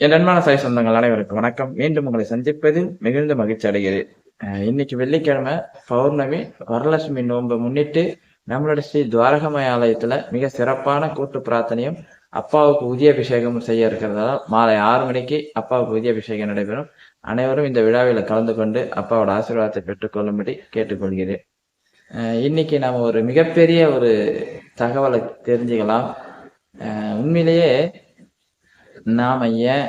என் அன்பான சாய் சொந்தங்கள் அனைவருக்கும் வணக்கம். மீண்டும் உங்களை சந்திப்பதில் மிகுந்த மகிழ்ச்சி அடைகிறேன். இன்னைக்கு வெள்ளிக்கிழமை பௌர்ணமி வரலட்சுமி நோன்பை முன்னிட்டு நம்மளோட ஸ்ரீ துவாரகமய ஆலயத்துல மிக சிறப்பான கூட்டு பிரார்த்தனையும் அப்பாவுக்கு உதியபிஷேகமும் செய்ய இருக்கிறதால மாலை ஆறு மணிக்கு அப்பாவுக்கு உதியபிஷேகம் நடைபெறும். அனைவரும் இந்த விழாவில் கலந்து கொண்டு அப்பாவோட ஆசீர்வாதத்தை பெற்றுக்கொள்ளும்படி கேட்டுக்கொள்கிறேன். இன்னைக்கு நாம ஒரு மிகப்பெரிய ஒரு தகவலை தெரிஞ்சுக்கலாம். உண்மையிலேயே நாம ஏன்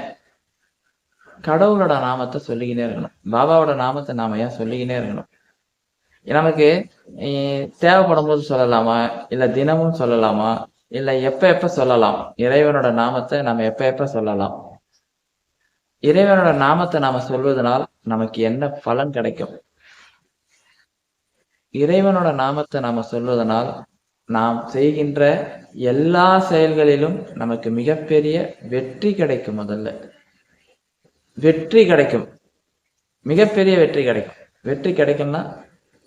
கடவுளோட நாமத்தை சொல்லிக்கினே இருக்கணும். பாபாவோட நாமத்தை நாம ஏன் சொல்லிக்கினே இருக்கணும்? நமக்கு தேவைப்படும் போது சொல்லலாமா? இல்ல தினமும் சொல்லலாமா? இல்லை எப்ப எப்ப சொல்லலாம்? இறைவனோட நாமத்தை நம்ம எப்ப எப்ப சொல்லலாம்? இறைவனோட நாமத்தை நாம சொல்வதனால் நமக்கு என்ன பலன் கிடைக்கும்? இறைவனோட நாமத்தை நாம சொல்வதனால் நாம் செய்கின்ற எல்லா செயல்களிலும் நமக்கு மிகப்பெரிய வெற்றி கிடைக்கும் முதல்ல. வெற்றி கிடைக்கும். மிகப்பெரிய வெற்றி கிடைக்கும். வெற்றி கிடைக்கும்னா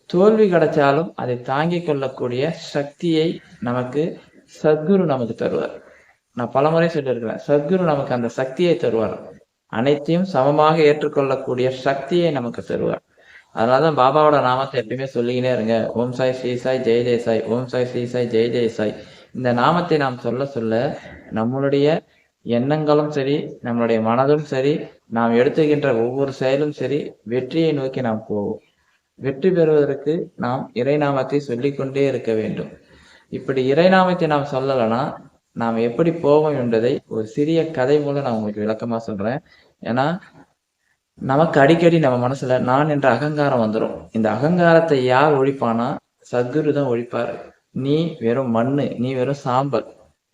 தோல்வி கிடைச்சாலும் அதை தாங்கிக் கொள்ளக்கூடிய சக்தியை நமக்கு சத்குரு நமக்கு தருவார். நான் பலமுறை சொல்லியிருக்கிறேன் சத்குரு நமக்கு அந்த சக்தியை தருவார். அனைத்தையும் சமமாக ஏற்றுக்கொள்ளக்கூடிய சக்தியை நமக்கு தருவார். அதனாலதான் பாபாவோட நாமத்தை எப்பயுமே சொல்லிக்கினே இருங்க. ஓம் சாய் ஸ்ரீ சாய் ஜெய் ஜெய் சாய் ஓம் சாய் ஸ்ரீ சாய் ஜெய் ஜெய் சாய். இந்த நாமத்தை நாம் சொல்ல சொல்ல நம்மளுடைய எண்ணங்களும் சரி நம்மளுடைய மனதும் சரி நாம் எடுத்துக்கின்ற ஒவ்வொரு செயலும் சரி வெற்றியை நோக்கி நாம் போவோம். வெற்றி பெறுவதற்கு நாம் இறைநாமத்தை சொல்லிக்கொண்டே இருக்க வேண்டும். இப்படி இறைநாமத்தை நாம் சொல்லலைன்னா நாம் எப்படி போவோம் என்பதை ஒரு சிறிய கதை மூலம் நான் உங்களுக்கு விளக்கமா சொல்றேன். ஏன்னா நமக்கு அடிக்கடி நம்ம மனசுல நான் என்ற அகங்காரம் வந்துடும் இந்த அகங்காரத்தை யார் ஒழிப்பானா சத்குரு தான் ஒழிப்பாரு. நீ வெறும் மண்ணு நீ வெறும் சாம்பல்.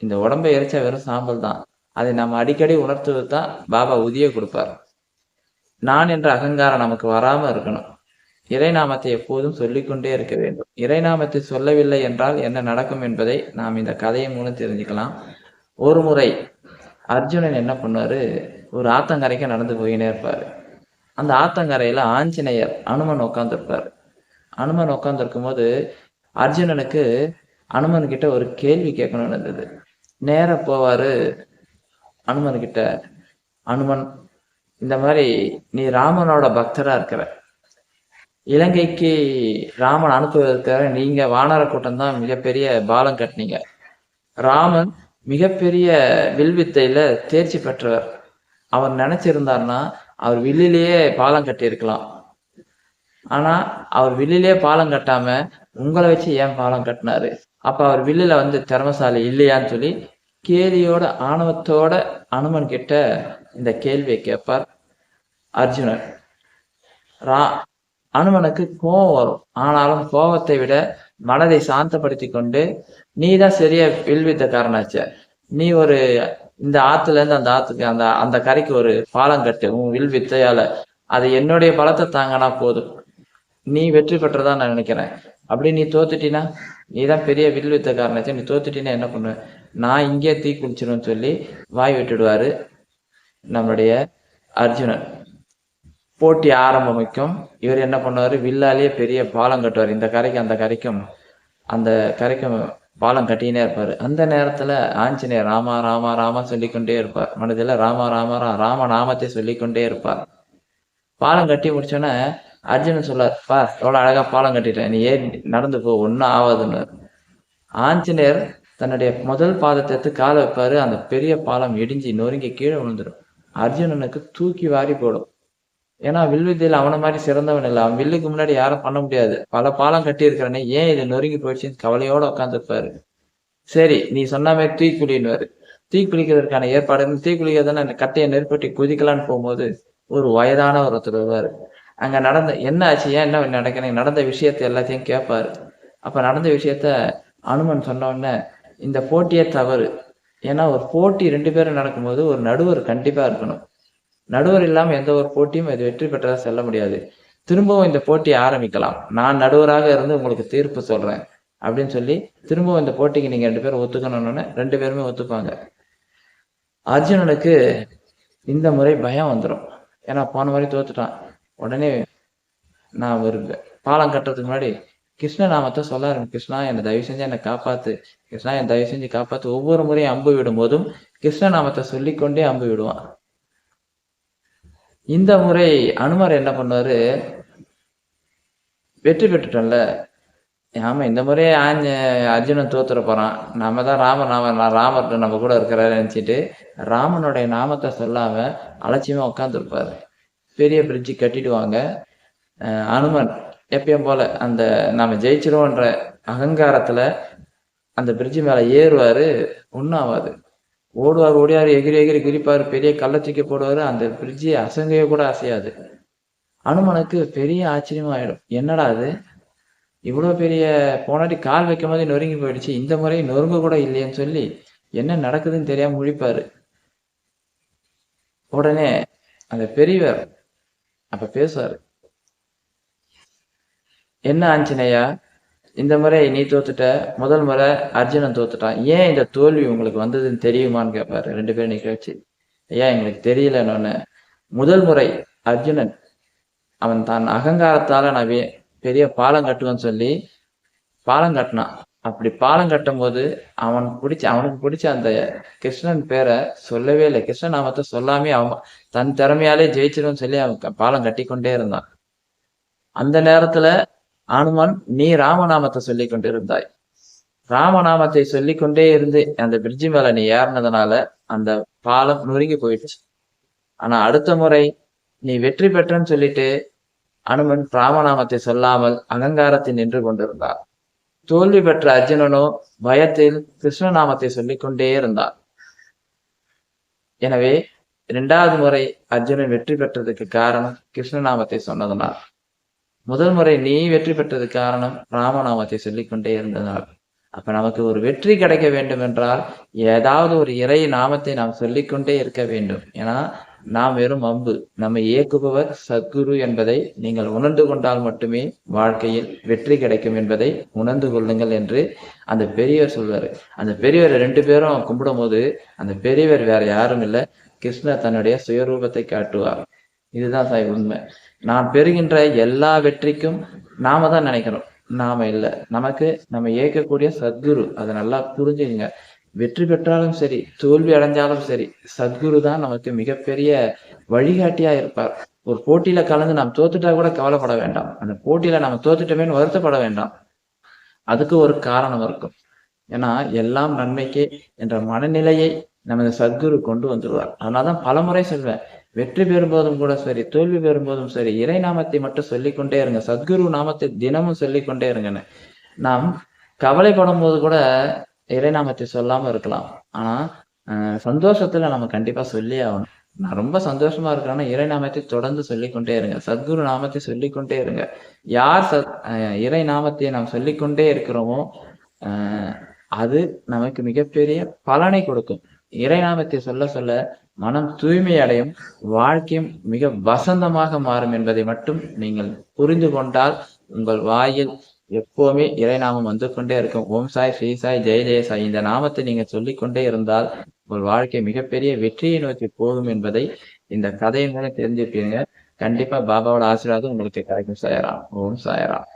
இந்த உடம்பை எரிச்சா வெறும் சாம்பல் தான். அதை நம்ம அடிக்கடி உணர்த்துவது தான் பாபா உதிய கொடுப்பார். நான் என்ற அகங்காரம் நமக்கு வராம இருக்கணும். இறைநாமத்தை எப்போதும் சொல்லிக்கொண்டே இருக்க வேண்டும். இறைநாமத்தை சொல்லவில்லை என்றால் என்ன நடக்கும் என்பதை நாம் இந்த கதையின் மூலம் தெரிஞ்சுக்கலாம். ஒரு முறை அர்ஜுனன் என்ன பண்ணாரு? ஒரு ஆத்தங்கரைக்கு நடந்து போயினே இருப்பாரு. அந்த ஆத்தங்கரையில ஆஞ்சநேயர் அனுமன் உட்காந்துருப்பாரு அனுமன் உட்காந்துருக்கும் போது அர்ஜுனனுக்கு அனுமன் கிட்ட ஒரு கேள்வி கேட்கணும்னு இருந்தது. நேர போவாரு அனுமன் கிட்ட அனுமன் இந்த மாதிரி நீ ராமனோட பக்தரா இருக்கிற. இலங்கைக்கு ராமன் அனுப்புவதற்காக நீங்க வானர கூட்டம் தான் மிகப்பெரிய பாலம் கட்டினீங்க. ராமன் மிகப்பெரிய வில்வித்தையில தேர்ச்சி பெற்றவர். அவர் நினைச்சிருந்தாருன்னா அவர் வில்லிலேயே பாலம் கட்டியிருக்கலாம். ஆனா அவர் வில்லிலேயே பாலம் கட்டாம உங்களை வச்சு ஏன் பாலம் கட்டினாரு? அப்ப அவர் வில்லுல வந்து திறமசாலி இல்லையான்னு சொல்லி கேலியோட ஆணவத்தோட அனுமன் கிட்ட இந்த கேள்வியை கேட்பார் அர்ஜுனன் ரா அனுமனுக்கு கோபம் வரும். ஆனாலும் கோபத்தை விட மனதை சாந்தப்படுத்தி கொண்டு நீ தான் சரியா வில்வித்தக்காரனாச்ச. நீ ஒரு இந்த ஆத்துல இருந்து அந்த ஆத்துக்கு அந்த அந்த கரைக்கு ஒரு பாலம் கட்டு உன் வில் வித்தையால. அது என்னுடைய பலத்தை தாங்கினா போதும். நீ வெற்றி பெற்றதா நான் நினைக்கிறேன். அப்படி நீ தோத்துட்டினா நீ தான் பெரிய வில் வித்தக்காரனாச்சு நீ தோத்துட்டினா என்ன பண்ணுவேன் நான் இங்கே தீ குளிச்சிருவேன்னு சொல்லி வாய் விட்டுடுவாரு நம்மளுடைய அர்ஜுனன். போட்டி ஆரம்பமிக்கும். இவர் என்ன பண்ணுவாரு? வில்லாலேயே பெரிய பாலம் கட்டுவார். இந்த கரைக்கு அந்த கரைக்கும் அந்த கரைக்கும் பாலம் கட்டினே இருப்பார். அந்த நேரத்தில் ஆஞ்சநேயர் ராமா ராமா ராமா சொல்லிக்கொண்டே இருப்பார். மனதில் ராமா ராமா ரா ராம நாமத்தை சொல்லிக்கொண்டே இருப்பார். பாலம் கட்டி முடிச்சோன்னே அர்ஜுனன் சொல்லார் பா எவ்வளோ அழகாக பாலம் கட்டிட்டேன் நீ ஏன் நடந்து போ ஒன்றும் ஆகாதுன்னு ஆஞ்சநேயர் தன்னுடைய முதல் பாதத்தை எடுத்து காலை வைப்பார். அந்த பெரிய பாலம் இடிஞ்சு நொறுங்கி கீழே விழுந்துடும் அர்ஜுனனுக்கு தூக்கி வாரி போடும். ஏன்னா வில்வித்தையில் அவனை மாதிரி சிறந்தவன் இல்லை. அவன் வில்லுக்கு முன்னாடி யாரும் பண்ண முடியாது. பல பாலம் கட்டி ஏன் இது நொறுங்கி போயிடுச்சுன்னு கவலையோட உட்காந்துருப்பாரு சரி நீ சொன்ன மாதிரி தீ தீக்குளிக்கிறதுக்கான ஏற்பாடு தீக்குளிக்கிறதுனா அந்த கட்டையை நெருப்பட்டி குதிக்கலான்னு போகும்போது ஒரு வயதான ஒருத்தர் வருவார். அங்க நடந்த என்ன ஆச்சு ஏன் என்ன நடக்கிறேன் நடந்த விஷயத்த எல்லாத்தையும் கேட்பாரு. அப்ப நடந்த விஷயத்த அனுமன் சொன்ன இந்த போட்டியே தவறு. ஏன்னா ஒரு போட்டி ரெண்டு பேரும் நடக்கும்போது ஒரு நடுவர் கண்டிப்பா இருக்கணும். நடுவர் இல்லாம எந்த ஒரு போட்டியும் இது வெற்றி பெற்றதா செல்ல முடியாது. திரும்பவும் இந்த போட்டியை ஆரம்பிக்கலாம். நான் நடுவராக இருந்து உங்களுக்கு தீர்ப்பு சொல்றேன். அப்படின்னு சொல்லி திரும்பவும் இந்த போட்டிக்கு நீங்க ரெண்டு பேரும் ஒத்துக்கணும்னு ரெண்டு பேருமே ஒத்துப்பாங்க. அர்ஜுனனுக்கு இந்த முறை பயம் வந்துடும் ஏன்னா போன முறை தோத்துட்டான். உடனே நான் ஒரு பாலம் கட்டுறதுக்கு முன்னாடி கிருஷ்ண நாமத்தை சொல்ல ஆரம்பி கிருஷ்ணா என்னை தயவு செஞ்சு என்னை காப்பாத்து. கிருஷ்ணா என்னை தயவு செஞ்சு காப்பாத்து. ஒவ்வொரு முறையும் அம்பு விடும் போதும் கிருஷ்ண நாமத்தை சொல்லிக்கொண்டே அம்பு விடுவான். இந்த முறை அனுமார் என்ன பண்ணாரு வெற்றி பெற்றுட்டோம்ல. ஆமா இந்த முறை ஆஞ்ச அர்ஜுனன் தோத்துற போறான். நம்ம தான் ராமன் நாம ராமர் நம்ம கூட இருக்கிறாரு நினைச்சிட்டு ராமனுடைய நாமத்தை சொல்லாம அலட்சியமா உட்காந்துருப்பாரு பெரிய பிரிட்ஜு கட்டிடுவாங்க. அனுமன் எப்பயும் போல அந்த நாம ஜெயிச்சிருவோன்ற அகங்காரத்துல அந்த பிரிட்ஜு மேல ஏறுவாரு ஒன்றும் ஆகாது ஓடுவார் ஓடியார் எகிரி எகிரி கிரிப்பார் பெரிய கல்லை தூக்கி போடுவாரு அந்த பிரிட்ஜு அசங்கைய கூட அசையாது. அனுமனுக்கு பெரிய ஆச்சரியமாயிடும். என்னடா அது? இவ்வளோ பெரிய போனாட்டி கால் வைக்கும் போது நொறுங்கி போயிடுச்சு. இந்த முறை நொறுங்க கூட இல்லையேன்னு சொல்லி என்ன நடக்குதுன்னு தெரியாம முழிப்பாரு. உடனே அந்த பெரியவர் அப்ப பேசுவாரு. என்ன ஆஞ்சனையா இந்த முறை நீ தோத்துட்ட முதல் முறை அர்ஜுனன் தோத்துட்டான். ஏன் இந்த தோல்வி உங்களுக்கு வந்ததுன்னு தெரியுமான்னு கேட்பாரு ரெண்டு பேரும் நிகழ்ச்சி ஐயா எங்களுக்கு தெரியலன்னு முதல் முறை அர்ஜுனன் அவன் தான் அகங்காரத்தால நான் பெரிய பாலம் கட்டுவேன்னு சொல்லி பாலம் கட்டினான். அப்படி பாலம் கட்டும் போது அவன் பிடிச்ச அவனுக்கு பிடிச்ச அந்த கிருஷ்ணன் பேரை சொல்லவே இல்லை. கிருஷ்ணன் நாமத்தை சொல்லாமே அவன் தன் திறமையாலே ஜெயிச்சிரும்னு சொல்லி அவன் பாலம் கட்டி கொண்டே இருந்தான். அந்த நேரத்துல அனுமன் நீ ராமநாமத்தை சொல்லி கொண்டிருந்தாய் ராமநாமத்தை சொல்லி கொண்டே இருந்து அந்த பிரிட்ஜு மேல நீ ஏறினதுனால அந்த பாலம் நொறுங்கி போயிடுச்சு. ஆனா அடுத்த முறை நீ வெற்றி பெற்றன்னு சொல்லிட்டு அனுமன் ராமநாமத்தை சொல்லாமல் அகங்காரத்தில் நின்று கொண்டிருந்தார். தோல்வி பெற்ற அர்ஜுனனோ பயத்தில் கிருஷ்ணநாமத்தை சொல்லிக் கொண்டே இருந்தார். எனவே இரண்டாவது முறை அர்ஜுனன் வெற்றி பெற்றதுக்கு காரணம் கிருஷ்ணநாமத்தை சொன்னதனால் முதல் முறை நீ வெற்றி பெற்றது காரணம் ராமநாமத்தை சொல்லிக்கொண்டே இருந்ததால். அப்ப நமக்கு ஒரு வெற்றி கிடைக்க வேண்டும் என்றால் ஏதாவது ஒரு இறை நாமத்தை நாம் சொல்லிக்கொண்டே இருக்க வேண்டும். ஏன்னா நாம் வெறும் அம்பு. நம்மை இயக்குபவர் சத்குரு என்பதை நீங்கள் உணர்ந்து கொண்டால் மட்டுமே வாழ்க்கையில் வெற்றி கிடைக்கும் என்பதை உணர்ந்து கொள்ளுங்கள் என்று அந்த பெரியவர் சொல்வாரு. அந்த பெரியவர் ரெண்டு பேரும் கும்பிடும் போது அந்த பெரியவர் வேற யாரும் இல்லை. கிருஷ்ணர் தன்னுடைய சுயரூபத்தை காட்டுவார். இதுதான் சாய் உண்மை. நான் பெறுகின்ற எல்லா வெற்றிக்கும் நாம தான் நினைக்கிறோம் நாம இல்லை. நமக்கு நம்ம ஏற்கக்கூடிய சத்குரு அதை நல்லா புரிஞ்சுக்கங்க. வெற்றி பெற்றாலும் சரி தோல்வி அடைஞ்சாலும் சரி சத்குரு தான் நமக்கு மிகப்பெரிய வழிகாட்டியா இருப்பார். ஒரு போட்டியில கலந்து நாம் தோத்துட்டா கூட கவலைப்பட வேண்டாம். அந்த போட்டியில நம்ம தோத்துட்டோமேன்னு வருத்தப்பட வேண்டாம். அதுக்கு ஒரு காரணம் இருக்கும். ஏன்னா எல்லாம் நன்மைக்கு என்ற மனநிலையை நமது சத்குரு கொண்டு வந்துடுவார். அதனாலதான் பலமுறை சொல்வேன். வெற்றி பெறும்போதும் கூட சரி தோல்வி பெறும்போதும் சரி இறை நாமத்தை மட்டும் சொல்லிக்கொண்டே இருங்க சத்குரு நாமத்தை தினமும் சொல்லிக்கொண்டே இருங்கன்னு. நாம் கவலைப்படும் போது கூட இறை நாமத்தை சொல்லாம இருக்கலாம். ஆனா அஹ், சந்தோஷத்துல நம்ம கண்டிப்பா சொல்லி ஆகணும். நான் ரொம்ப சந்தோஷமா இருக்கிறேன்னா இறை நாமத்தை தொடர்ந்து சொல்லிக்கொண்டே இருங்க சத்குரு நாமத்தை சொல்லிக்கொண்டே இருங்க. யார் சத் இறை நாமத்தை நாம் சொல்லிக்கொண்டே இருக்கிறோமோ அது நமக்கு மிகப்பெரிய பலனை கொடுக்கும். இறைநாமத்தை சொல்ல சொல்ல மனம் தூய்மை அடையும் வாழ்க்கையும் மிக வசந்தமாக மாறும் என்பதை மட்டும் நீங்கள் புரிந்து கொண்டால் உங்கள் வாயில் எப்பவுமே இறைநாமம் வந்து கொண்டே இருக்கும். ஓம் சாய் ஸ்ரீ சாய் ஜெய ஜெய சாய் இந்த நாமத்தை நீங்க சொல்லிக்கொண்டே இருந்தால் உங்கள் வாழ்க்கை மிகப்பெரிய வெற்றியை நோக்கி போகும் என்பதை இந்த கதையின் மூலம் தெரிஞ்சுப்பீங்க. கண்டிப்பா பாபாவோட ஆசீர்வாதம் உங்களுக்கு கிடைக்கும். சாயராம். ஓம் சாயராம்.